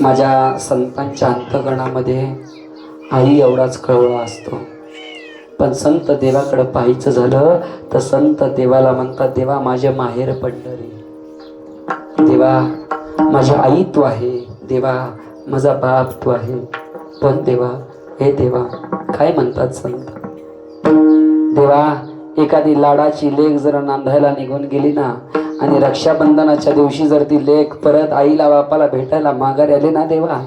माझ्या संतांच्या अंतकरणामध्ये आई एवढाच कळवळा असतो. पण संत देवाकडं पाहायचं झालं तर संत देवाला म्हणतात देवा माझे माहेर पंढरी. देवा माझ्या आई तू आहे. देवा माझा बाप तू आहे. पण देवा हे देवा काय म्हणतात संत? देवा एखादी लाडाची लेख जर नांदायला निघून गेली ना आणि रक्षाबंधनाच्या दिवशी जर ती लेख परत आईला बापाला भेटायला माघारी आली ना देवा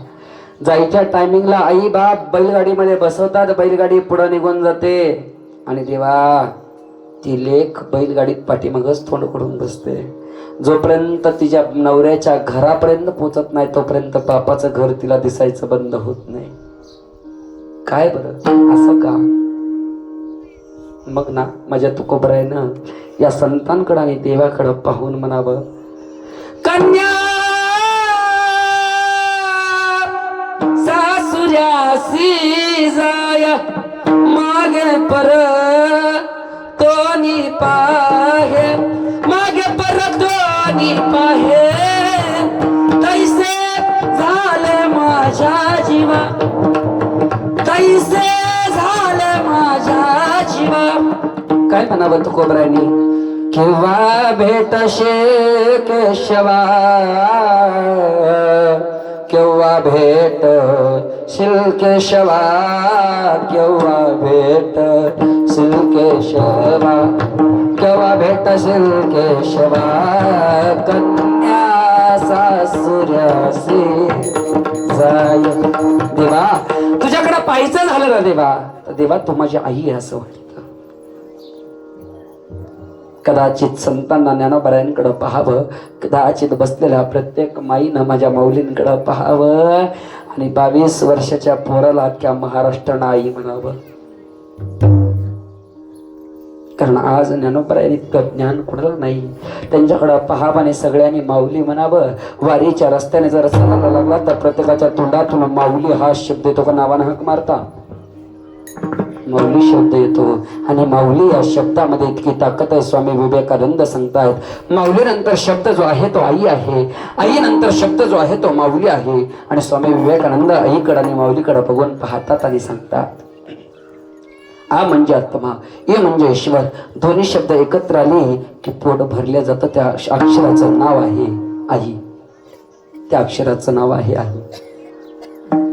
जायच्या टायमिंगला आई बाप बैलगाडीमध्ये बसवतात बैलगाडी पुढं निघून जाते. आणि देवा ती लेख बैलगाडीत पाठीमागच तोंड करून बसते. जोपर्यंत तिच्या नवऱ्याच्या घरापर्यंत पोचत नाही तोपर्यंत बापाचं घर तिला दिसायचं बंद होत नाही. काय बरं? असं का? मग ना माझ्या तुकोबरायनं या संतांकडं आणि देवाकडं पाहून म्हणावं कन्या! सासुऱ्यासी जाय मागे पर तोनी पाहे मागे पर तोनी पाहे. तैसे झाले माझ्या जीवा काय म्हणावं तू कोबरायनी केव्हा भेटशे केशवा केव्हा भेट शिल्केशवा केव्हा भेट शिल्केशवा केव्हा भेट शिल्केशवा कन्या सासुर्यासी जाय. देवा तुझ्याकडे पाहायचं झालं ना देवा? तर देवा तू माझी आई आहे असं वाटतं. कदाचित संतांना ज्ञानोबऱ्यांकडं पाहावं कदाचित बसलेल्या प्रत्येक माईनं माझ्या माऊलींकडं पाहावं आणि बावीस वर्षाच्या पोराला अख्ख्या महाराष्ट्रानं आई म्हणावं. कारण आज ज्ञानोबराय इतकं ज्ञान कुणाला नाही? त्यांच्याकडं पहावं आणि सगळ्यांनी माऊली म्हणावं. वारीच्या रस्त्याने जर चालायला लागला तर प्रत्येकाच्या तोंडातून माऊली हा शब्द येतो का? नावानं हक मारता. माऊली शब्द येतो. आणि माऊली या शब्दामध्ये इतकी ताकद आहे स्वामी विवेकानंद सांगतायत. माऊली नंतर शब्द जो आहे तो आई आहे. आई नंतर शब्द जो आहे तो माऊली आहे. आणि स्वामी विवेकानंद आईकडे आणि माऊलीकडे बघून पाहतात आणि सांगतात. आ म्हणजे आत्मा ए म्हणजे ईश्वर. दोन्ही शब्द एकत्र आले की पोट भरल्या जातं. त्या अक्षराचं नाव आहे आई. त्या अक्षराचं नाव आहे आई.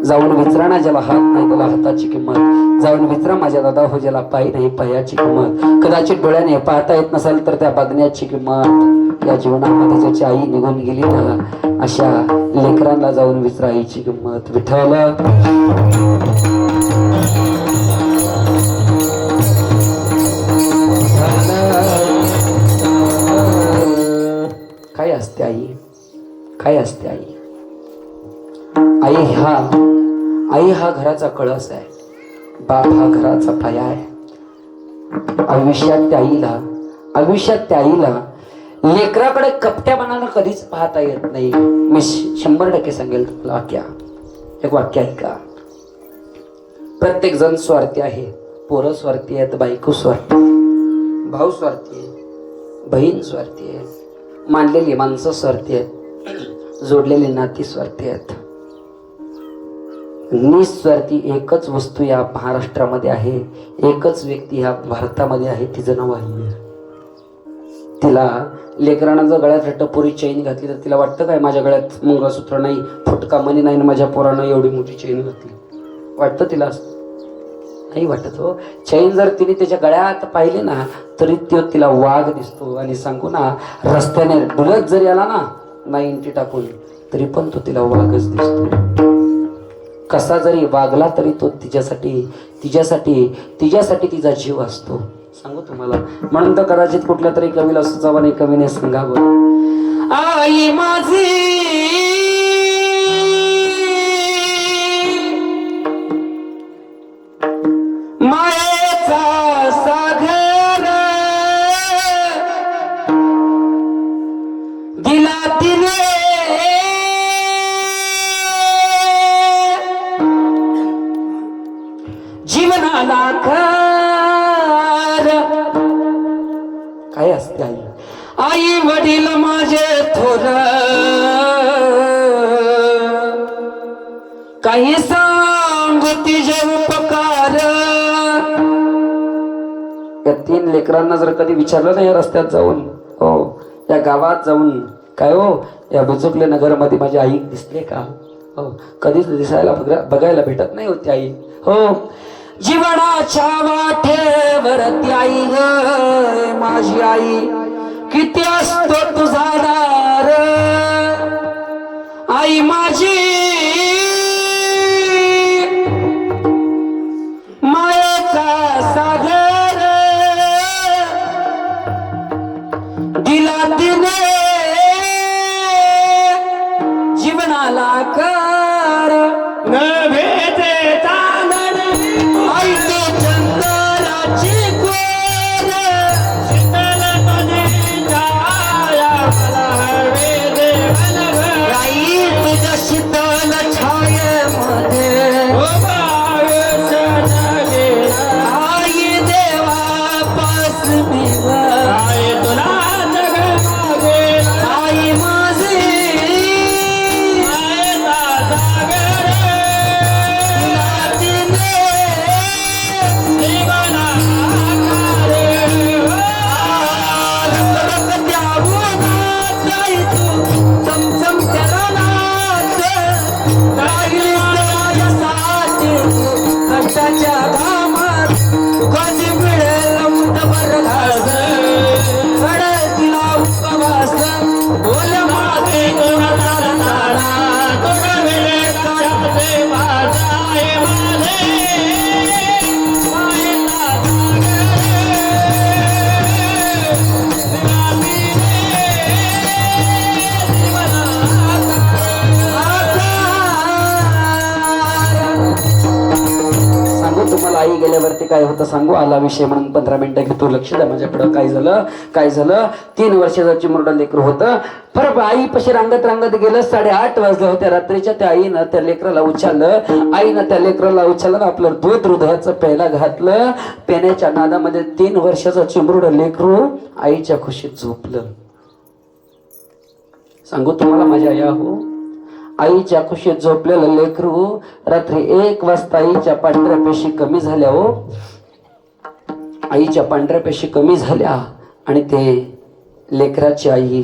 जाऊन विचरा ना ज्याला हात नाही त्याला हाताची किंमत. जाऊन विचरा माझ्या दादा हो ज्याला पायी नाही पायाची किंमत. कदाचित डोळ्याने पाहता येत नसेल तर त्या बघण्याची किंमत. या जीवनामध्ये ज्याची आई निघून गेली ना अशा लेकरांना जाऊन विचरा आईची किंमत. विठ्ठल. काय असते आई? काय असते आई? हा. आई हा घराचा कळस आहे. बाप हा घराचा पाया आहे. आयुष्यात त्या आईला आयुष्यात त्या आईला लेकराकडे कपट्यापणानं कधीच पाहता येत नाही. मी शंभर टक्के सांगेल तुला वाक्या. एक वाक्य ऐका. प्रत्येक जण स्वार्थी आहे. पोरं स्वार्थी आहेत बायको स्वार्थी भाऊ स्वार्थी आहे बहीण स्वार्थी आहे मानलेली माणसं स्वार्थी आहेत. जोडलेली नाती स्वार्थी आहेत. निस्वार्थी एकच वस्तू या महाराष्ट्रामध्ये आहे. एकच व्यक्ती ह्या भारतामध्ये आहे तिचं नाव आहे तिला लेकरानं जर गळ्यात रट्टपुरी चैन घातली तर तिला वाटतं काय माझ्या गळ्यात मंगळसूत्र नाही फुटका मनी नाही आणि माझ्या पोरानं एवढी मोठी चैन घातली? वाटतं तिला असं? नाही वाटत हो. चैन जर तिने त्याच्या गळ्यात पाहिले ना तरी तो तिला वाघ दिसतो. आणि सांगू ना रस्त्याने डुलत जरी आला ना नाईन्टी टाकून तरी पण तो तिला वाघच दिसतो. कसा जरी वागला तरी तो तिच्यासाठी तिच्यासाठी तिच्यासाठी तिचा जीव असतो. सांगू तुम्हाला? म्हणून तर कदाचित कुठल्या तरी कवीला सुचावा नाही कवीने सांगावं. आई माझी लेकरांना जर कधी विचारलं ना या रस्त्यात जाऊन हो या गावात जाऊन काय हो या बुजुकले नगरमध्ये माझी आई दिसले का? हो कधीच दिसायला बघायला भेटत नाही होती आई. हो जीवनाच्या वाटेवरती आई ग माझी आई किती असतो तुझा दार आई माझी ते काय होतं सांगू? आला विषय म्हणून पंधरा मिनिटं घेतो लक्ष द्या माझ्याकडं. काय झालं? काय झालं? तीन वर्षाचा चिमुरडा लेकर होतं. बरं आई पशी रांगत रांगत गेलं साडेआठ वाजल्या होत्या रात्रीच्या. त्या आईनं त्या लेकराला उचललं. आईनं त्या लेकराला उचललं आपलं दूध हृदयाचं प्यायला घातलं. पेण्याच्या नादामध्ये तीन वर्षाचं चिमुरडं लेकरू आईच्या खुशीत झोपलं. सांगू तुम्हाला माझ्या या हो. आईच्या खुशीत झोपलेलं लेकरू रात्री एक वाजता आईच्या पांढऱ्या पेशी कमी झाल्या हो. आईच्या पांढऱ्या पेशी कमी झाल्या आणि ते लेकराची आई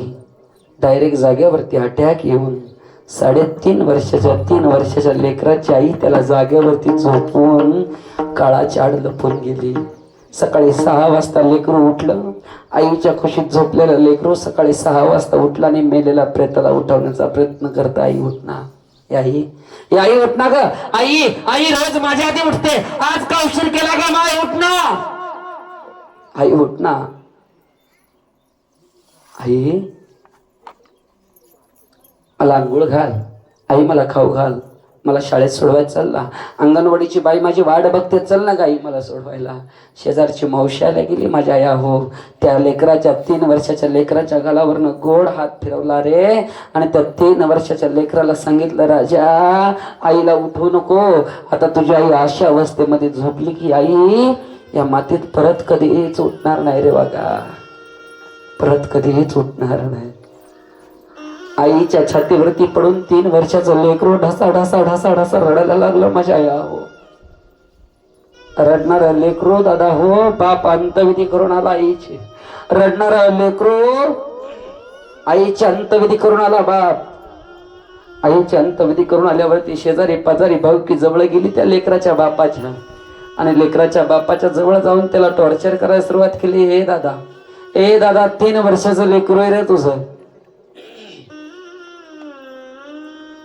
डायरेक्ट जागेवरती अटॅक येऊन साडेतीन वर्षाच्या तीन वर्षाच्या लेकराची आई त्याला जागेवरती झोपून काळाच्या आड लपून गेली. सकाळी सहा वाजता लेकरू उठलं. आईच्या खुशीत झोपलेलं लेकरू सकाळी सहा वाजता उठला आणि मेलेला प्रेताला उठवण्याचा प्रयत्न करता आई उठना. या आई या आई उठना ग. आई आई रोज माझ्या आधी उठते. आज का उशीर केला का माय उठना आई उठना. आई मला आंघोळ घाल. आई मला खाऊ घाल. मला शाळेत सोडवायला चालला. अंगणवाडीची बाई माझी वाट बघते चल ना गाई मला सोडवायला. शेजारची मावशी आल्या गेली माझ्या या हो. त्या लेकराच्या तीन वर्षाच्या लेकराच्या गालावरनं गोड हात फिरवला रे. आणि त्या तीन वर्षाच्या लेकराला सांगितलं राजा आईला उठवू नको. आता तुझी आई अशा अवस्थेमध्ये झोपली की आई या मातीत परत कधीच उठणार नाही रे बागा परत कधीच उठणार नाही. आईच्या छातीवरती पडून तीन वर्षाचं लेकरू ढसा ढसा ढसा ढसा रडायला लागलं माझ्या आई हो रडणारा लेकरू दादा हो बाप अंतविधी करून आला आईची. रडणारा लेकरू आईची अंतविधी करून आला बाप. आईची अंतविधी करून आल्यावरती शेजारी पाजारी भाऊकी जवळ गेली त्या लेकराच्या बापाच्या. आणि लेकराच्या बापाच्या जवळ जाऊन त्याला टॉर्चर करायला सुरुवात केली. हे दादा ए दादा तीन वर्षाचं लेकरू आहे रे तुझं.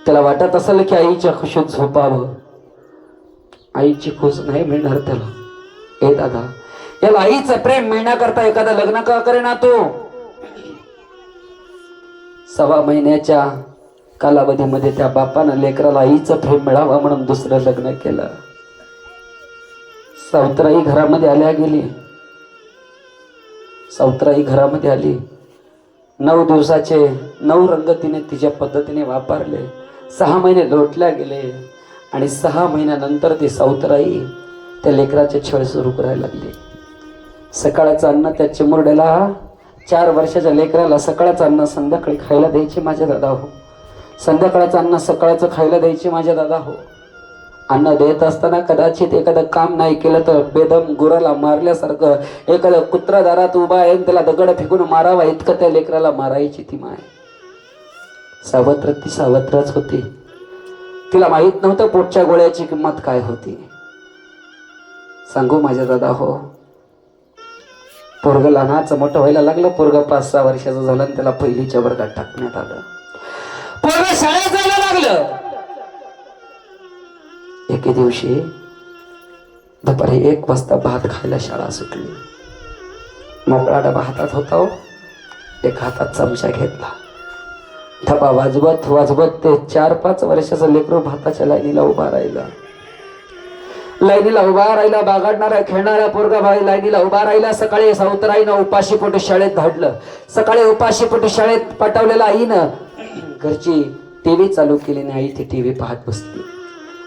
त्याला वाटत असेल की आईच्या खुशीत झोपावं. आईची खुश नाही मिळणार त्याला. ए दादा याला आईचं प्रेम मिळण्याकरता एखादा लग्न का करेना तो? सव्वा महिन्याच्या कालावधीमध्ये त्या बापानं लेकराला आईचं प्रेम मिळावं म्हणून दुसरं लग्न केलं. सावत्राई घरामध्ये आल्या गेली. सावत्राई घरामध्ये आली. नऊ दिवसाचे नऊ रंग तिने तिच्या पद्धतीने वापरले. सहा महिने लोटल्या गेले आणि सहा महिन्यानंतर ती सावतराई त्या लेकराचे छळ सुरू करायला लागले. सकाळचं अन्न त्या चिमुरड्याला चार वर्षाच्या लेकराला सकाळचं अन्न संध्याकाळी खायला द्यायचे माझ्या दादा हो. संध्याकाळचं अन्न सकाळचं खायला द्यायचे माझ्या दादा हो. अन्न देत असताना कदाचित एखादं काम नाही केलं तर बेदम गुराला मारल्यासारखं एखादं कुत्रा दारात उभा आहे त्याला दगड फेकून मारावा इतकं त्या लेकराला मारायची ती माय. सावत्र ती सावत्रच होती. तिला माहीत नव्हतं पोटच्या गोळ्याची किंमत काय होती. सांगू माझ्या दादा हो. पोरग लहानाचं मोठं व्हायला लागलं पोरग पाच सहा वर्षाचं झालं आणि त्याला पहिलीच्या वर्गात टाकण्यात आलं. पोरग शाळेत जायला लागलं. एके दिवशी दुपारी एक वाजता भात खायला शाळा सुटली. मोकळा डबा हातात होता हो. एक हातात चमचा घेतला. थपा वाजवत वाजवत ते चार पाच वर्षाचा लेकरू भाताच्या लाईनीला उभा राहिला. लाईनीला उभा राहिला बागाडणारा खेळणारा पोरगा भाई लाईनीला उभा राहिला. सकाळी सावतराईनं उपाशी पोटी शाळेत धाडलं. सकाळी उपाशी पोटी शाळेत पटवलेला आईनं घरची टीव्ही चालू केली नाही आई ती टीव्ही पाहत बसली.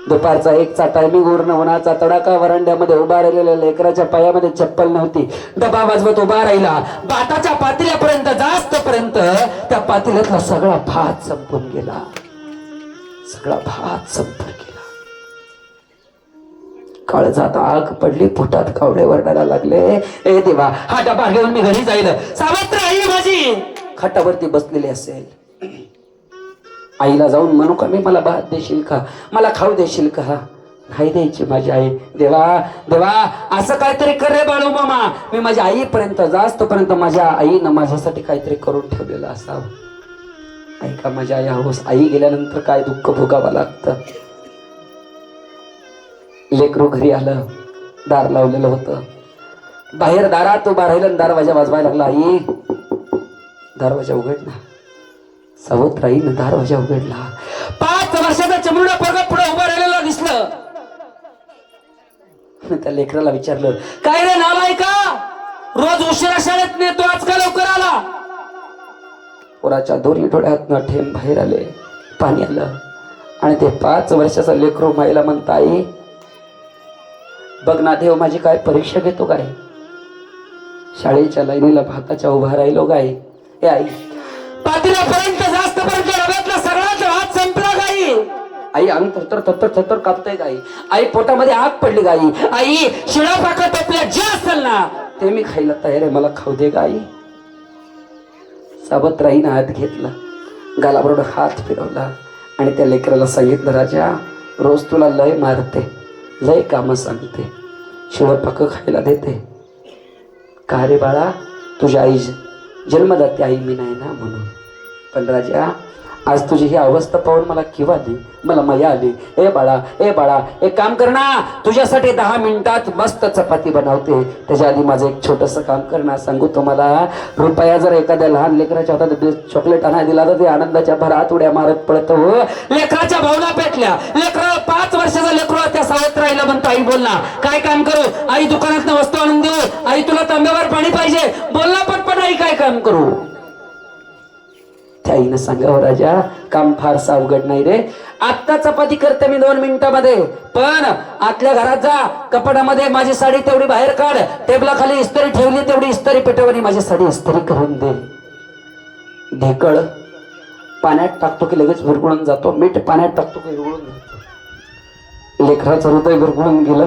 दुपारचा एकचा टायमिंग उरण उन्हाचा तडाका वरांड्यामध्ये उभा राहिलेल्या लेकराच्या पायामध्ये चप्पल नव्हती. डबा वाजवत उभा राहिला. बाताच्या पातेल्यापर्यंत जास्त पर्यंत त्या पातेल्यातला सगळा भात संपून गेला. सगळा भात संपून गेला. काळजात आग पडली पोटात कावळे वरडायला लागले. ए देवा हा डबा घेऊन मी घरी जाईल. सावत्र आई माझी! खाटावरती बसलेली असेल. आईला जाऊन म्हणू का मी मला भात देशील का? मला खाऊ देशील का? नाही द्यायची माझी आई. देवा देवा असं काहीतरी कर रे बाळू मामा. मी माझ्या आईपर्यंत जास्तपर्यंत माझ्या आईनं माझ्यासाठी काहीतरी करून ठेवलेलं असावं. ऐका माझ्या आई हवस आई गेल्यानंतर काय दुःख भोगावं लागतं? लेकरू घरी आलं दार लावलेलं होतं. बाहेर दारात उभा राहिलं दारवाजा दरवाजा वाजवायला लागला आई. दरवाजा उघड ना. सावत्राईनं दरवाजा उघडला. पाच वर्षाचा चमरुडा पोरगा पुढे उभा राहिलेला दिसलं. त्या लेकराला विचारलं काय रे नालाय का रोज उशिरा शाळेत नेतो आज का लवकर आला? पोराच्या दोन्ही डोळ्यातनं ठेम बाहेर आले. पाणी आलं. आणि ते पाच वर्षाचा लेकरू माईला म्हणता आई बघ ना देव माझी काय परीक्षा घेतो काय? शाळेच्या लाईनीला भाताच्या उभा राहिलो काय? हे आई पातीलापर्यंत जास्त पर्यंत डब्यातला सगळाच हात संपला गाई. आई अंग थत्तर थत्तर थत्तर कापतय गाई. आई पोटामध्ये आग पडली गाई. आई शिळा पाकट आपल्या जे असेल ना ते मी खायला तयार आहे. मला खाऊ दे गाई. सावत्राईनं हात घेतला. गालाबरोबर हात फिरवला. आणि त्या लेकराला सांगितलं राजा रोज तुला लय मारते लय कामं सांगते. शिवपाक खायला देते. का रे बाळा तुझ्या आई जन्मदाती आई मी नाही ना म्हणून? पण राजा आज तुझी ही अवस्था पाहून मला किंवा आली. मला मया आली. ए बाळा ए बाळा एक काम कर ना. तुझ्यासाठी दहा मिनिटात मस्त चपाती बनवते. त्याच्या आधी माझं एक छोटंसं काम कर ना. सांगू तुम्हाला रुपया जर एखाद्या लहान लेकराच्या हातात चॉकलेट आणा दिला तर ते आनंदाच्या भरात उड्या मारत पडतो हो. लेकराच्या भावना पेटल्या. लेकरा पाच वर्षाचा लेकरू त्या सावत्र राहिला म्हणतो आई बोल ना काय काम करू? आई दुकानात वस्तू आणून देऊ आई तुला तांब्यावर पाणी पाहिजे. बोल ना पटपट आई काय काम करू? त्या आईनं सांगावं राजा काम फारसं अवघड नाही रे. आत्ता चपाती करते मी दोन मिनिटामध्ये. पण आतल्या घरात जा. कपाटामध्ये माझी साडी तेवढी बाहेर काढ. टेबला खाली इस्त्री ठेवली तेवढी इस्तरी पेटवणी. माझी साडी इस्तरी करून दे. ढेकळ पाण्यात टाकतो की लगेच विरघळून जातो. मीठ पाण्यात टाकतो की विरघळून जातो. लेकराचं हृदय विरघळून गेलं.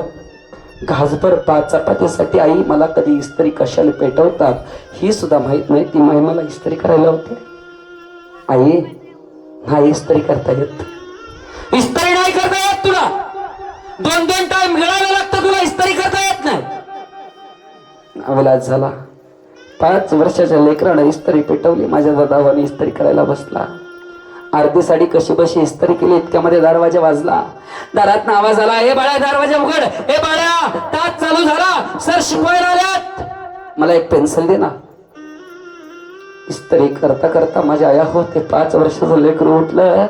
घासभर पाच चपातीसाठी आई मला कधी इस्त्री कशाला पेटवतात ही सुद्धा माहीत नाही. ती माई मला इस्त्री करायला होते. आई नाही इस्त्री करता येत. इस्त्री नाही करता येत तुला. दोन दोन टाइम गिळायला लागतं तुला इस्त्री करता येत नाही. अवलाज झाला. पाच वर्षाच्या लेकरानं इस्त्री पेटवली माझ्या दादावाने इस्त्री करायला बसला. अर्धी साडी कशी बशी इस्त्री केली इतक्यामध्ये दरवाजा वाजला. दारात आवाज आला हे बाळा दरवाजा उघड. हे बाळा तास चालू झाला. सर शिकवायला आल्यात. मला एक पेन्सिल दे ना. इस्त्री करता करता माझ्या आया होते. पाच वर्षाचं लेकरू उठलं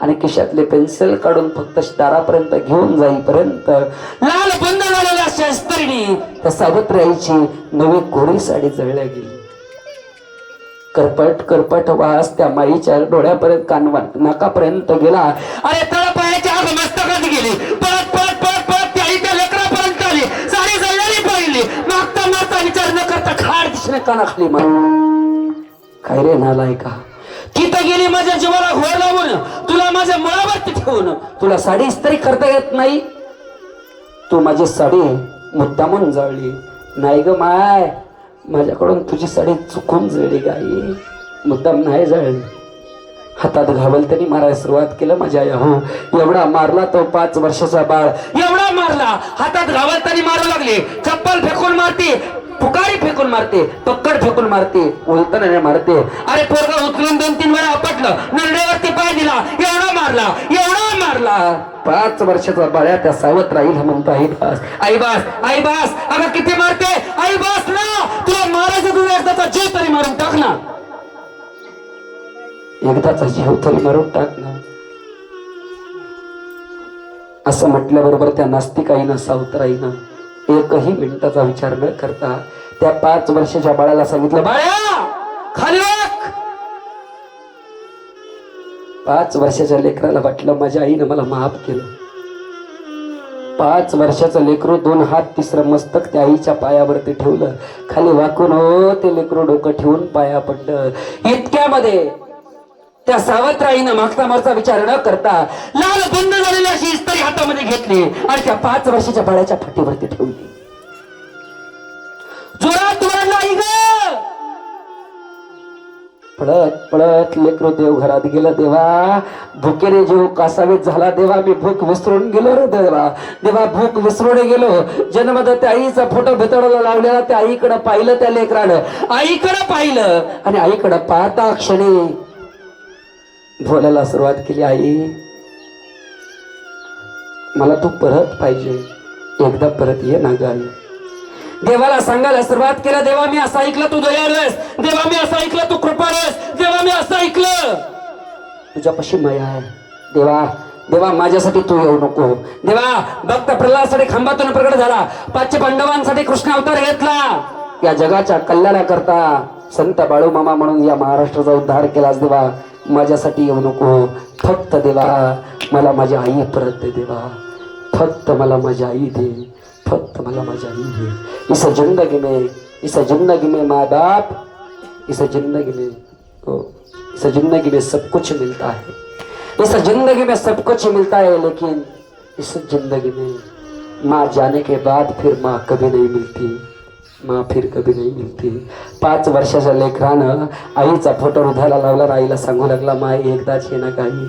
आणि खिशातले पेन्सिल काढून फक्त दारापर्यंत घेऊन जाईपर्यंत लाल बंद झालेल्या अशा त्या सावत्र आईची नवी कोरी साडी जळल्या गेली. करपट करपट वास त्या माईच्या डोळ्यापर्यंत कानवा नाकापर्यंत गेला. अरे तळपायाच्या आग मस्तकात गेली. परत परत परत परत त्या त्या लेकरापर्यंत आली. साडी जळलेली पाहिली. मागता मागता विचार न करता खाड दिसणे कानाखाली मारली. काय रे नालाय का तिथं गेली माझ्या जीवाला घोळ लावून तुला माझ्या मुळावरती ठेवून. तुला साडी इस्त्री करता येत नाही? तू माझी साडी मुद्दामून जळली. नाही ग माय माझ्याकडून तुझी साडी चुकून जळली गाई. मुद्दाम नाही जळली. हातात घावल त्यांनी मारायला सुरुवात केलं माझ्या आई. हो एवढा मारला तो पाच वर्षाचा बाळ. एवढा मारला हातात घावल त्यांनी मारू लागले. चप्पल फेकून मारते. फुकारी फेकून मारते पक्कड फेकून मारते उलटण्याने मारते. अरे पोरगा उचलून दोन तीन वेळा आपटलं नरड्यावरती पाय दिला एवढा मारला एवढा मारला. पाच वर्षाचा बाळ्या त्या सावत राहील म्हणतो आई बास आई बास आई बास अगं किती मारते? आई बास ना तुला मारायचं तुझा एकदाचा जीव तरी मारून टाक ना. एकदाचा जीव तरी मारून टाक ना. असं म्हटल्याबरोबर त्या नास्तिकाईनं सावतराईनं एकही मिनिटाचा विचार न करता त्या पाच वर्षाच्या बाळाला सांगितलं बाळा खाली पाच वर्षाच्या लेकराला वाटलं माझ्या आईनं मला माफ केलं. पाच वर्षाचं लेकरू दोन हात तिसरं मस्तक त्या आईच्या पायावरती ठेवलं. खाली वाकून हो ते लेकरू डोकं ठेवून पाया पडलं. इतक्यामध्ये त्या सावत्राईनं मागचा मागचा विचार न करता लाल बंद झालेली अशी इस्त्री हातामध्ये घेतली आणि त्या पाच वर्षाच्या बाळाच्या फाटीवरती ठेवली. जोरात वरडला पळत पळत लेकरो देव घरात गेलं देवा. भुकेने जीव कासावीत झाला देवा. मी भूक विसरून गेलो रे देवा. देवा भूक विसरून गेलो. जन्मद त्या आईचा फोटो भितळला लावलेला. त्या आईकडं पाहिलं त्या लेकरानं. आईकडं पाहिलं आणि आईकडं पाहता क्षणी बोलायला सुरुवात केली आई मला तू परत पाहिजे. एकदा परत ये ना गाई देवाला सांगायला सुरुवात केला देवा मी असं ऐकलं तू दयाळू देवा मी असं ऐकलं तू कृपाळू देवा मी असं ऐकलं. तुझ्यापाशी माया आहे. देवा देवा माझ्यासाठी तू येऊ नको. देवा भक्त प्रल्हादसाठी खांबातून प्रकट झाला. पाचशे पांडवांसाठी कृष्ण अवतार घेतला. या जगाच्या कल्याणाकरता संत बाळूमामा म्हणून या महाराष्ट्राचा उद्धार केलास देवा. माझ्यासाठी येऊ नको. फक्त देवा मला माझी आई परत देवा. फक्त मला माझी आई दे. फक्त मला माझी आई दे. इस ज़िंदगी में इस ज़िंदगी में माँ बाप इस ज़िंदगी में ओ, इस ज़िंदगी में सब कुछ मिलता है. इस ज़िंदगी में सब कुछ मिलता है लेकिन इस ज़िंदगी में माँ जाने के बाद फिर माँ कभी नहीं मिलती. माँ फिर कभी नाही पाच वर्षाच्या लेकरानं आईचा फोटो हृदयाला लावला आईला सांगू लागला माय एकदाच ये ना काही.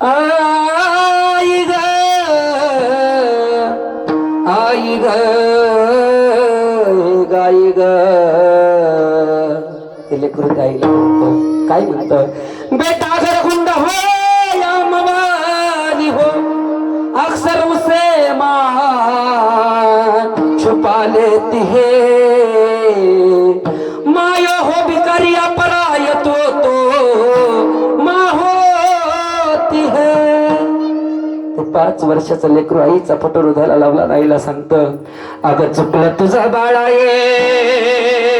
आई ग आई ग गाई ग. ते लेकरू त्या आईला म्हणतं काय म्हणतं बेटा घर गुंड हो छुपा लेती है माया हो भिकारिया पराय तो तो। माँ होती है ते पाच वर्षाचं लेकरू आईचा फोटो हृदयाला लावला आणि आईला सांगत अगं चुकलं तुझा बाळा ये.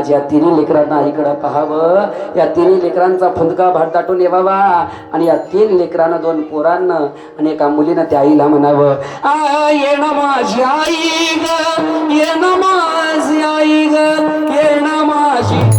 आज या तिन्ही लेकरांना इकडं पाहावं. या तिन्ही लेकरांचा फुंदका भात दाटून येवावा. आणि या तीन लेकरांना दोन पोरांना आणि एका मुलीनं त्या आईला म्हणावं आ ये ना माझी आई ग ये ना माझी आई ग ये ना माझी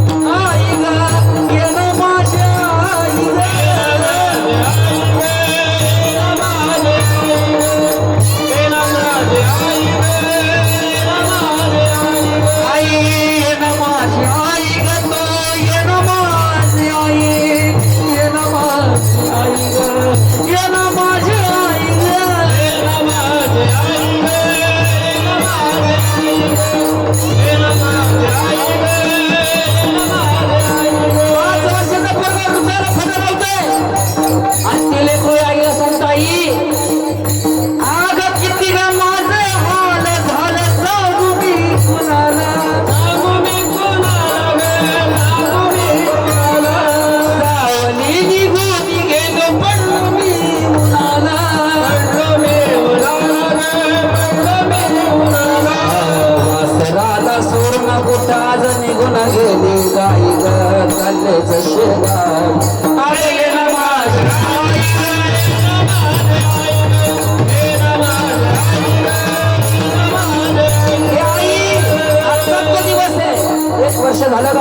झालं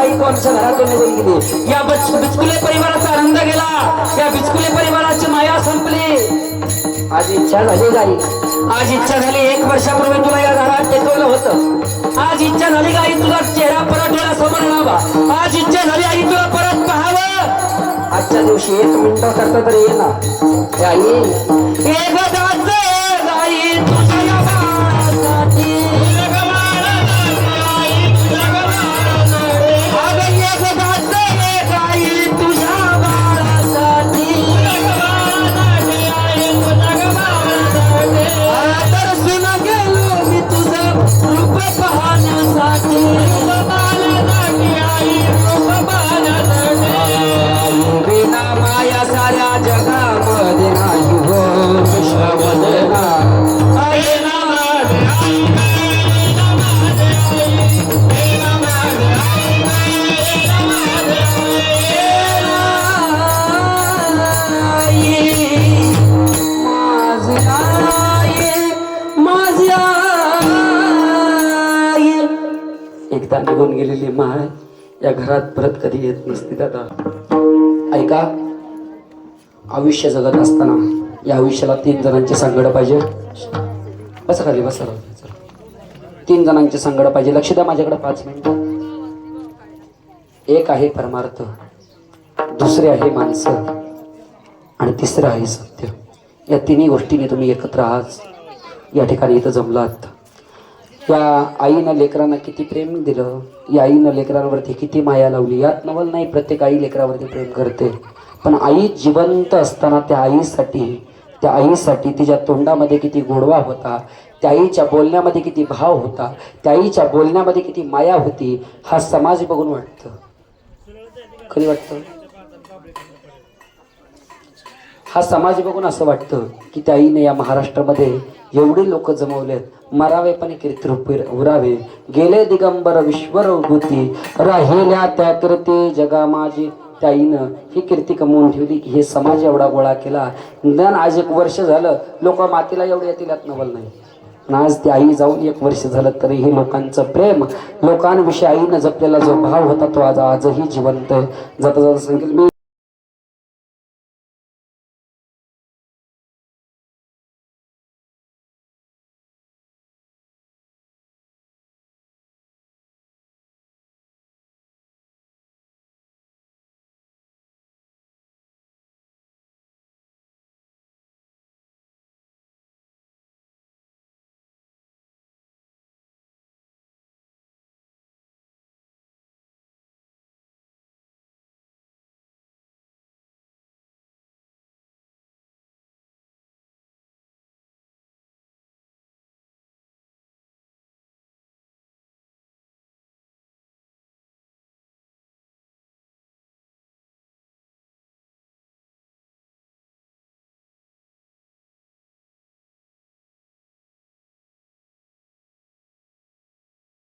या बिचकुले परिवाराचा आनंद गेला या बिचकुले परिवाराची माया संपली. आज इच्छा झाली गाई. आज इच्छा झाली एक वर्षापूर्वी तुला या घरात टेकवलं होतं. आज इच्छा झाली गाई तुझा चेहरा परत डोळ्यासमोर न्यावा आज इच्छा झाली आई तुला परत पाहावं. आजच्या दिवशी एक मिनिट करता तरी ये ना आई. परत कधी येत नसते दादा ऐका आयुष्य जगत असताना या आयुष्याला तीन जणांची सांगड पाहिजे. बसा खाली बसा. तीन जणांची सांगड पाहिजे. लक्ष द्या माझ्याकडे पाच मिनिटं. एक आहे परमार्थ दुसरे आहे माणसं आणि तिसरं आहे सत्य. या तिन्ही गोष्टीने तुम्ही एकत्र आहात. या ठिकाणी इथं जमलात. या आईनं लेकरांना किती प्रेम दिलं? या आईनं लेकरांवरती किती माया लावली? यात नवल नाही प्रत्येक आई लेकरावरती प्रेम करते. पण आई जिवंत असताना त्या आईसाठी त्या आईसाठी तिच्या तोंडामध्ये किती गोडवा होता त्या आईच्या बोलण्यामध्ये किती भाव होता त्या आईच्या बोलण्यामध्ये किती माया होती हा समाज बघून वाटतं. कधी वाटतं? हा समाज बघून असं वाटतं की त्या आईने या महाराष्ट्रामध्ये एवढे लोक जमवलेत. मरावे पण कीर्ती उरावे. गेले दिगंबर विश्वर भूती राहिल्या त्या कीर्ती जगा माझी. त्या आईनं ही कीर्ती कमवून ठेवली की हे समाज एवढा गोळा केला. ज्ञान आज एक वर्ष झालं. लोक मातीला एवढे येतील यात नवल नाही. आज ती आई जाऊन एक वर्ष झालं तरी हे लोकांचं प्रेम लोकांविषयी आईनं जपलेला जो भाव होता तो आज आजही जिवंत आहे. जाता जाता सांगेल मी